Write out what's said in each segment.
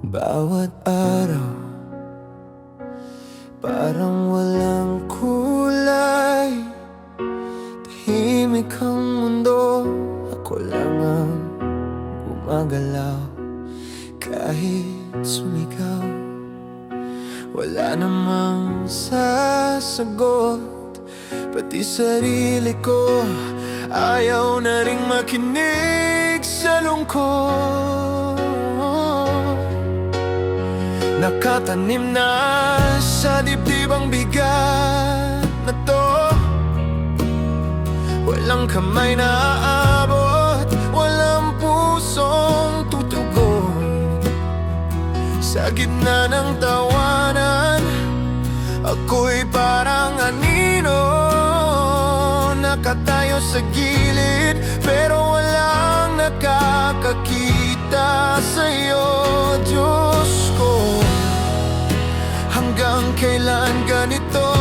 Bawat araw Parang walang kulay. Tahimik ang mundo Ako lang ang gumagalaw. Kahit sumigaw Wala namang sasagot. Pati sarili ko Ayaw na rin makinig sa lungkot. Nakatanim na sa dibdib ang bigat na to. Walang kamay na aabot Walang pusong tutugon Sa gitna ng tawanan Ako'y parang anino. Nakatayo sa gilid Pero walang nakakakita sa'yo. Hanggang kailan ganito?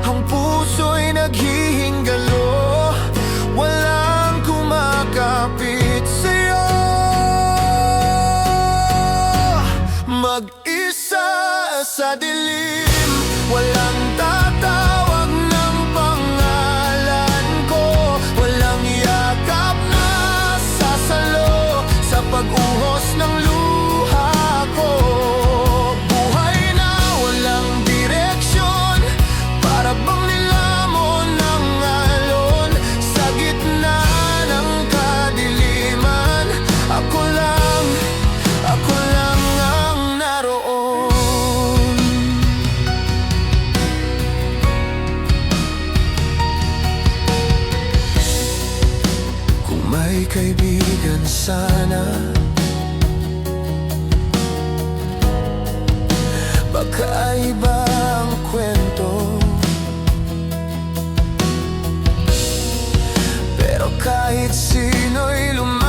Ang puso'y naghihingalo. Walang kumakapit sa'yo. Mag-isa sa dilim. kaibigan sana. Baka iba ang kwento. Pero kahit sino'y lumalaman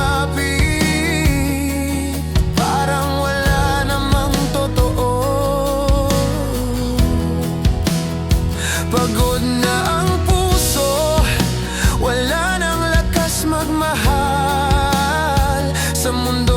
mundo